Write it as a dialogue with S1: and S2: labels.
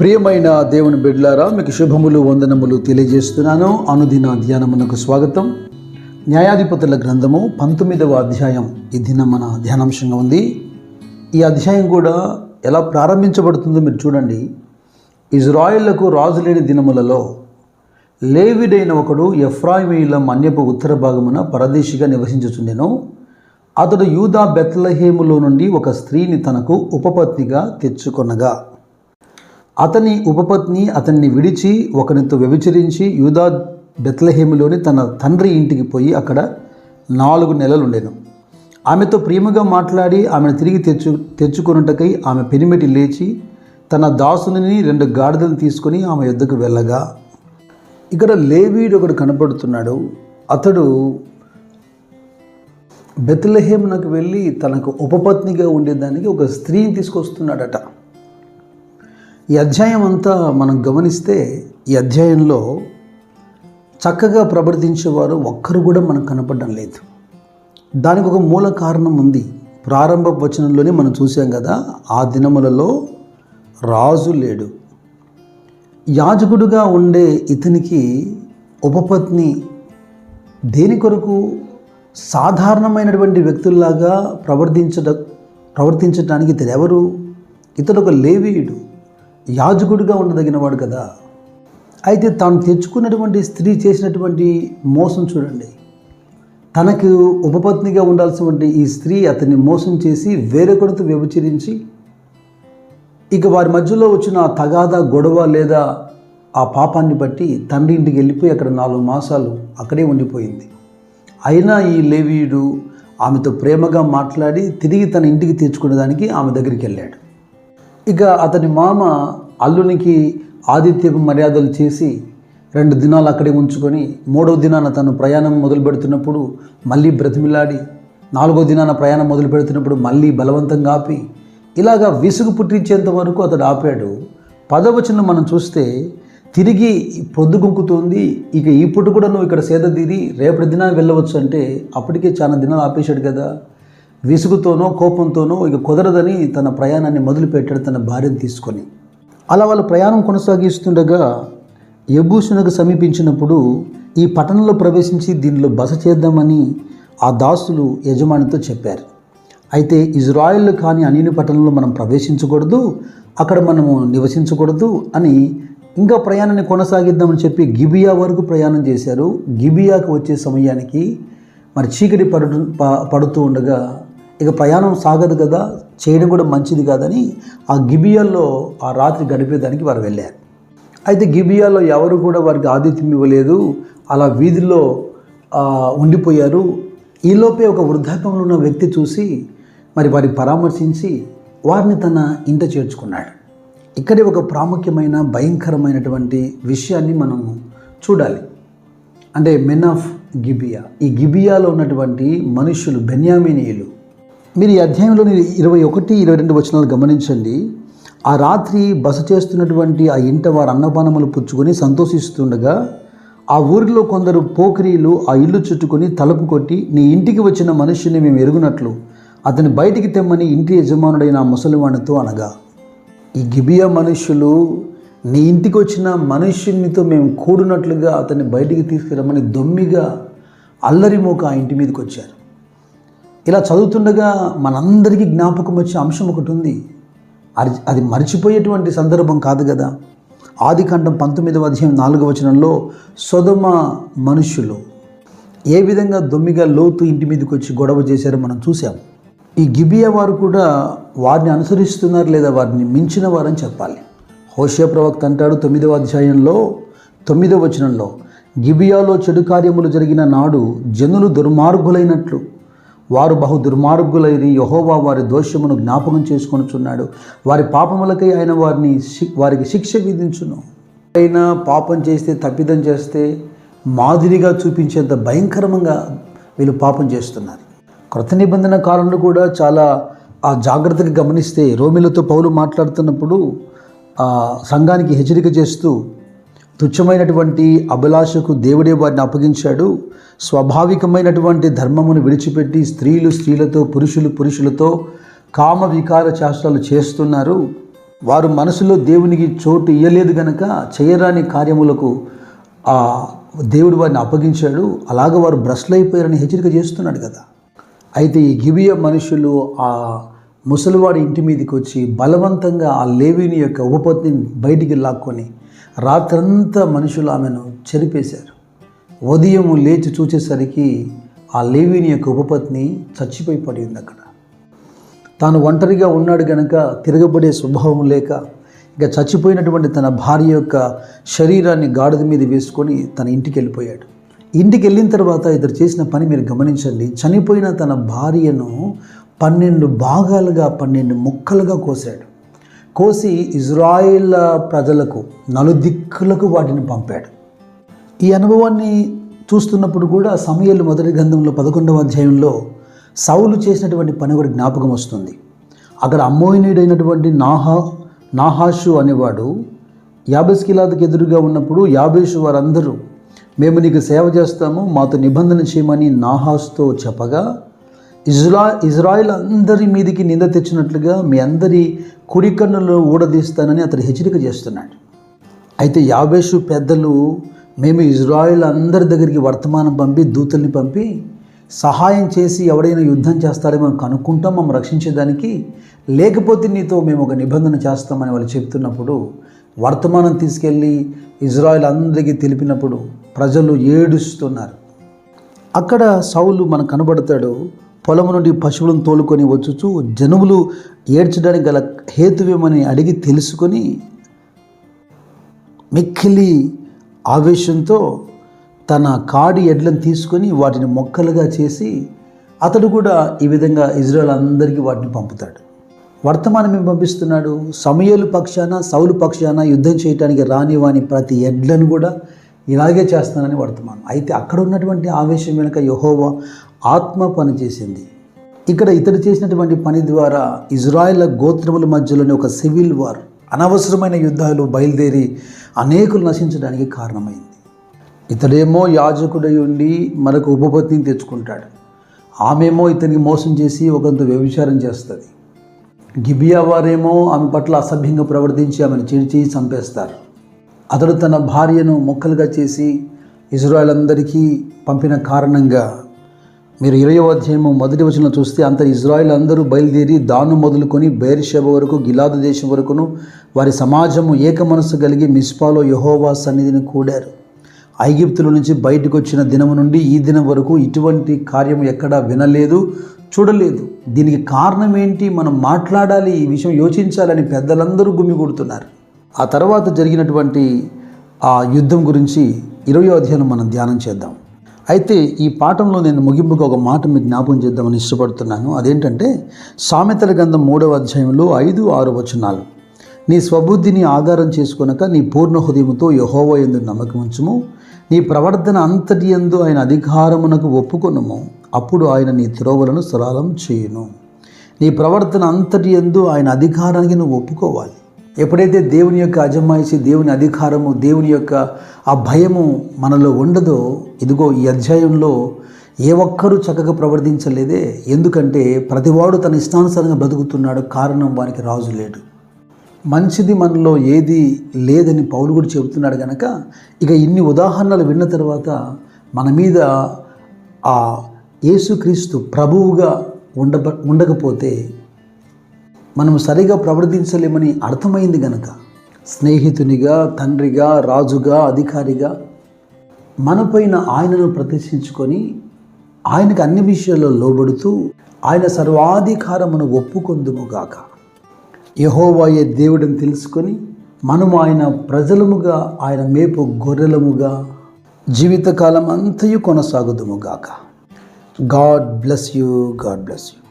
S1: ప్రియమైన దేవుని బిడ్లారా మీకు శుభములు వందనములు తెలియజేస్తున్నాను. అనుదిన ధ్యానమునకు స్వాగతం. న్యాయాధిపతుల గ్రంథము పంతొమ్మిదవ అధ్యాయం. ఈ దినం మన ధ్యానాంశంగా ఉంది. ఈ అధ్యాయం కూడా ఎలా ప్రారంభించబడుతుందో మీరు చూడండి. ఇజ్రాయిళ్ళకు రాజు లేని దినములలో లేవిడైన ఒకడు ఎఫ్రాయిమీల మన్యపు ఉత్తర భాగమున పరదేశిగా నివసించుచుండెను. అతడు యూదా బెత్లహేములో నుండి ఒక స్త్రీని తనకు ఉపపత్నిగా తెచ్చుకొనగా అతని ఉపపత్ని అతన్ని విడిచి ఒకనితో వ్యభిచరించి యూదా బెత్లహేములోని తన తండ్రి ఇంటికి పోయి అక్కడ నాలుగు నెలలు ఉండేను ఆమెతో ప్రేమగా మాట్లాడి ఆమెను తిరిగి తెచ్చు తెచ్చుకొనుటకై ఆమె పెనిమిటి లేచి తన దాసుని రెండు గాడిదలు తీసుకొని ఆమె యుద్ధకు వెళ్ళగా. ఇక్కడ లేవీడు ఒకడు కనపడుతున్నాడు అతడు బెత్లహేమునకు వెళ్ళి తనకు ఉపపత్నిగా ఉండేదానికి ఒక స్త్రీని తీసుకొస్తున్నాడట. ఈ అధ్యాయం అంతా మనం గమనిస్తే ఈ అధ్యాయంలో చక్కగా ప్రవర్తించేవారు ఒక్కరు కూడా మనకు కనపడడం లేదు. దానికి ఒక మూల కారణం ఉంది. ప్రారంభ వచనంలోనే మనం చూసాం కదా ఆ దినములలో రాజు లేడు. యాజకుడుగా ఉండే ఇతనికి ఉపపత్ని దేని కొరకు? సాధారణమైనటువంటి వ్యక్తుల్లాగా ప్రవర్తించట ప్రవర్తించడానికి ఇతడెవరు? ఎవరు ఇతడు ఒక లేవీయుడు. యాజకుడిగా ఉండదగినవాడు కదా. అయితే తాను తెచ్చుకున్నటువంటి స్త్రీ చేసినటువంటి మోసం చూడండి. తనకు ఉపపత్నిగా ఉండాల్సినటువంటి ఈ స్త్రీ అతన్ని మోసం చేసి వేరొకరితో వ్యభిచరించి ఇక వారి మధ్యలో వచ్చిన ఆ తగాదా గొడవ లేదా ఆ పాపాన్ని బట్టి తండ్రి ఇంటికి వెళ్ళిపోయి అక్కడ నాలుగు మాసాలు అక్కడే ఉండిపోయింది. అయినా ఈ లేవీయుడు ఆమెతో ప్రేమగా మాట్లాడి తిరిగి తన ఇంటికి తెచ్చుకునేదానికి ఆమె దగ్గరికి వెళ్ళాడు. ఇక అతని మామ అల్లునికి ఆదిత్య మర్యాదలు చేసి రెండు దినాలు అక్కడే ఉంచుకొని మూడవ దినాన తను ప్రయాణం మొదలు పెడుతున్నప్పుడు మళ్ళీ బ్రతిమిలాడి నాలుగో దినాన ప్రయాణం మొదలు పెడుతున్నప్పుడు మళ్ళీ బలవంతంగా ఆపి ఇలాగా విసుగు పుట్టించేంత వరకు అతడు ఆపాడు. పదవచనం మనం చూస్తే తిరిగి పొద్దుగుంకుతోంది ఇక ఇప్పుడు కూడా నువ్వు ఇక్కడ సేద తీరి రేపటి దినాన్ని వెళ్ళవచ్చు అంటే అప్పటికే చాలా దినాలు ఆపేశాడు కదా. విసుగుతోనో కోపంతోనో ఇక కుదరదని తన ప్రయాణాన్ని మొదలుపెట్టాడు తన భార్యను తీసుకొని. అలా వాళ్ళు ప్రయాణం కొనసాగిస్తుండగా యబూసునకు సమీపించినప్పుడు ఈ పట్టణంలో ప్రవేశించి దీనిలో బస చేద్దామని ఆ దాసులు యజమానితో చెప్పారు. అయితే ఇజ్రాయిల్ కాని అనిని పట్టణంలో మనం ప్రవేశించకూడదు అక్కడ మనము నివసించకూడదు అని ఇంకా ప్రయాణాన్ని కొనసాగిద్దామని చెప్పి గిబియా వరకు ప్రయాణం చేశారు. గిబియాకు వచ్చే సమయానికి మరి చీకటి పడు ప- పడుతూ ఉండగా ఇక ప్రయాణం సాగదు కదా చేయడం కూడా మంచిది కాదని ఆ గిబియాలో ఆ రాత్రి గడిపేదానికి వారు వెళ్ళారు. అయితే గిబియాలో ఎవరు కూడా వారికి ఆతిథ్యం ఇవ్వలేదు. అలా వీధిలో ఉండిపోయారు. ఈలోపే ఒక వృద్ధాప్యంలో ఉన్న వ్యక్తి చూసి మరి వారిని పరామర్శించి వారిని తన ఇంట చేర్చుకున్నాడు. ఇక్కడే ఒక ప్రాముఖ్యమైన భయంకరమైనటువంటి విషయాన్ని మనం చూడాలి. అంటే మెన్ ఆఫ్ గిబియా. ఈ గిబియాలో ఉన్నటువంటి మనుషులు బెన్యామినీయులు. మీరు ఈ అధ్యాయంలోని ఇరవై ఒకటి ఇరవై రెండు వచనాలు గమనించండి. ఆ రాత్రి బస చేస్తున్నటువంటి ఆ ఇంట వారు అన్నపానములు పుచ్చుకొని సంతోషిస్తుండగా ఆ ఊరిలో కొందరు పోకిరీలు ఆ ఇల్లు చుట్టుకొని తలుపు కొట్టి నీ ఇంటికి వచ్చిన మనిషిని మేము ఎరుగునట్లు అతని బయటికి తెమ్మని ఇంటి యజమానుడైన ముసలివాణితో అనగా ఈ గిబియా మనుష్యులు నీ ఇంటికి వచ్చిన మనుషునితో మేము కూడినట్లుగా అతన్ని బయటికి తీసుకురమ్మని దొమ్మిగా అల్లరి మోక ఆ ఇంటి మీదకి వచ్చారు. ఇలా చదువుతుండగా మనందరికీ జ్ఞాపకం వచ్చే అంశం ఒకటి ఉంది. అది అది మర్చిపోయేటువంటి సందర్భం కాదు కదా. ఆది పంతొమ్మిదవ అధ్యాయం నాలుగవ వచనంలో సొదమ మనుష్యులు. ఏ విధంగా దొమ్మిగా లోతు ఇంటి మీదకి వచ్చి గొడవ చేశారో మనం చూసాం ఈ గిబియా వారు కూడా వారిని అనుసరిస్తున్నారు లేదా వారిని మించిన వారని చెప్పాలి. హోషే ప్రవక్త అంటాడు తొమ్మిదవ అధ్యాయంలో తొమ్మిదవ వచనంలో గిబియాలో చెడు కార్యములు జరిగిన నాడు జనులు దుర్మార్గులైనట్లు వారు బహు దుర్మార్గులైన యహోవా వారి దోషమును జ్ఞాపకం చేసుకొనుచున్నాడు. వారి పాపములకై ఆయన వారిని శి- వారికి శిక్ష విధించును. అయినా పాపం చేస్తే తప్పిదం చేస్తే మాదిరిగా చూపించేంత భయంకరంగా వీళ్ళు పాపం చేస్తున్నారు. క్రొత్త నిబంధన కాలంలో కూడా చాలా ఆ జాగ్రత్తగా గమనిస్తే రోమిలతో పౌలు మాట్లాడుతున్నప్పుడు సంఘానికి హెచ్చరిక చేస్తూ తుచ్చమైనటువంటి అభిలాషకు దేవుడే వారిని అప్పగించాడు. స్వాభావికమైనటువంటి ధర్మమును విడిచిపెట్టి స్త్రీలు స్త్రీలతో పురుషులు పురుషులతో కామ వికార చేష్టలు చేస్తున్నారు. వారు మనసులో దేవునికి చోటు ఇయ్యలేదు గనక చేయరాని కార్యములకు ఆ దేవుడు వారిని అప్పగించాడు. అలాగ వారు భ్రష్లైపోయారని అయిపోయారని హెచ్చరిక చేస్తున్నాడు కదా. అయితే ఈ గిబియ మనుషులు ఆ ముసలివాడి ఇంటి మీదకి వచ్చి బలవంతంగా ఆ లేవిని యొక్క ఉపపత్నిని బయటికి లాక్కొని రాత్రంతా మనుషులు ఆమెను చెరిపేశారు. ఉదయం లేచి చూసేసరికి ఆ లేవిని యొక్క ఉపపత్ని చచ్చిపోయి పడి ఉంది అక్కడ తాను ఒంటరిగా ఉన్నాడు గనక తిరగబడే స్వభావం లేక ఇక చచ్చిపోయినటువంటి తన భార్య యొక్క శరీరాన్ని గాడిద మీద వేసుకొని తన ఇంటికి వెళ్ళిపోయాడు. ఇంటికి వెళ్ళిన తర్వాత ఇతడు చేసిన పని మీరు గమనించండి. చనిపోయిన తన భార్యను పన్నెండు భాగాలుగా పన్నెండు ముక్కలుగా కోసాడు కోసి ఇజ్రాయిల్ ప్రజలకు నలుదిక్కులకు వాటిని పంపాడు. ఈ అనుభవాన్ని చూస్తున్నప్పుడు కూడా సమయాలు మొదటి గ్రంథంలో పదకొండవ అధ్యాయంలో సౌలు చేసినటువంటి పని ఒకటి జ్ఞాపకం వస్తుంది. అక్కడ అమ్మోయినీడైనటువంటి నాహా నాహాషు అనేవాడు యాబెస్కిలాదకి ఎదురుగా ఉన్నప్పుడు యాబేషు వారందరూ మేము నీకు సేవ చేస్తాము మాతో నిబంధన చేయమని నాహాస్తో చెప్పగా ఇజ్రా ఇజ్రాయిల్ అందరి మీదికి నింద తెచ్చినట్లుగా మీ అందరి కుడి కన్నులు ఊడదీస్తానని అతడు హెచ్చరిక చేస్తున్నాడు. అయితే యాబేషు పెద్దలు మేము ఇజ్రాయిల్ అందరి దగ్గరికి వర్తమానం పంపి దూతల్ని పంపి సహాయం చేసి ఎవడైనా యుద్ధం చేస్తాడేమో కనుక్కుంటాం మేము రక్షించేదానికి. లేకపోతే నీతో మేము ఒక నిబంధన చేస్తామని వాళ్ళు చెప్తున్నప్పుడు వర్తమానం తీసుకెళ్ళి ఇజ్రాయిల్ అందరికీ తెలిపినప్పుడు ప్రజలు ఏడుస్తున్నారు. అక్కడ సౌలు మనకు కనబడతాడు పొలం నుండి పశువులను తోలుకొని వచ్చుచు జనువులు ఏడ్చడానికి గల హేతువేమని అడిగి తెలుసుకొని మిక్కిలి ఆవేశంతో తన కాడి ఎడ్లను తీసుకొని వాటిని మొక్కలుగా చేసి అతడు కూడా ఈ విధంగా ఇజ్రాయల్ అందరికీ వాటిని పంపుతాడు. వర్తమానం ఏం పంపిస్తున్నాడు? సమయలు పక్షాన సౌలు పక్షాన యుద్ధం చేయడానికి రానివాని ప్రతి ఎడ్లను కూడా ఇలాగే చేస్తానని వర్తమానం. అయితే అక్కడ ఉన్నటువంటి ఆవేశం వెనుక యహోవా ఆత్మ పనిచేసింది ఇక్కడ ఇతడు చేసినటువంటి పని ద్వారా ఇజ్రాయెల్ గోత్రముల మధ్యలోని ఒక సివిల్ వార్ అనవసరమైన యుద్ధాలు బయలుదేరి అనేకులు నశించడానికి కారణమైంది. ఇతడేమో యాజకుడై ఉండి మరొక ఉపపత్తిని తెచ్చుకుంటాడు. ఆమెమో ఇతనికి మోసం చేసి ఒకంత వ్యభిచారం చేస్తుంది. గిబియా వారేమో ఆమె పట్ల అసభ్యంగా ప్రవర్తించి ఆమెను చిడిచి చంపేస్తారు. అతడు తన భార్యను మొక్కలుగా చేసి ఇజ్రాయల్ అందరికీ పంపిన కారణంగా మీరు ఇరవై అధ్యాయము మొదటి వచనం చూస్తే అంత ఇజ్రాయిల్ అందరూ బయలుదేరి దాను మొదలుకొని బేర్షెబ వరకు గిలాదు దేశం వరకును వారి సమాజము ఏక మనస్సు కలిగి మిస్పాలో యహోవా సన్నిధిని కూడారు. ఐగిప్తుల నుంచి బయటకు వచ్చిన దినము నుండి ఈ దినం వరకు ఇటువంటి కార్యం ఎక్కడా వినలేదు చూడలేదు. దీనికి కారణం ఏంటి? మనం మాట్లాడాలి ఈ విషయం యోచించాలని పెద్దలందరూ గుమిగూడుతున్నారు ఆ తర్వాత జరిగినటువంటి ఆ యుద్ధం గురించి ఇరవై అధ్యాయం మనం ధ్యానం చేద్దాం. అయితే ఈ పాఠంలో నేను ముగింపుగా ఒక మాట మీకు జ్ఞాపకం చేద్దామని ఇష్టపడుతున్నాను. అదేంటంటే సామెతల గంధం మూడవ అధ్యాయంలో ఐదు ఆరు వచనాలు. నీ స్వబుద్ధిని ఆధారం చేసుకునక నీ పూర్ణ హృదయంతో యహోవ ఎందు నమ్మకం ఉంచుము. నీ ప్రవర్తన అంతటి ఎందు ఆయన అధికారమునకు ఒప్పుకొనుము. అప్పుడు ఆయన నీ త్రోవలను సరళం చేయును. నీ ప్రవర్తన అంతటి ఎందు ఆయన అధికారానికి నువ్వు ఒప్పుకోవాలి. ఎప్పుడైతే దేవుని యొక్క అజమాయిషి దేవుని అధికారము దేవుని యొక్క ఆ భయము మనలో ఉండదో ఇదిగో ఈ అధ్యాయంలో ఏ ఒక్కరూ చక్కగా ప్రవర్తించలేదే. ఎందుకంటే ప్రతివాడు తన ఇష్టానుసారంగా బ్రతుకుతున్నాడు. కారణం వానికి రాజు లేడు. మంచిది మనలో ఏది లేదని పౌలు కూడా చెబుతున్నాడు కనుక ఇక ఇన్ని ఉదాహరణలు విన్న తర్వాత మన మీద ఆ యేసుక్రీస్తు ప్రభువుగా ఉండ ఉండకపోతే మనం సరిగా ప్రవర్తించలేమని అర్థమైంది గనక. స్నేహితునిగా తండ్రిగా రాజుగా అధికారిగా మనపైన ఆయనను ప్రతిష్ఠించుకొని ఆయనకు అన్ని విషయాల్లో లోబడుతూ ఆయన సర్వాధికారమును ఒప్పుకొందుముగాక యహోవాయే దేవుడిని తెలుసుకొని మనము ఆయన ప్రజలముగా ఆయన మేపు గొర్రెలముగా జీవితకాలం అంతయు కొనసాగుదుముగాక God bless you God bless you.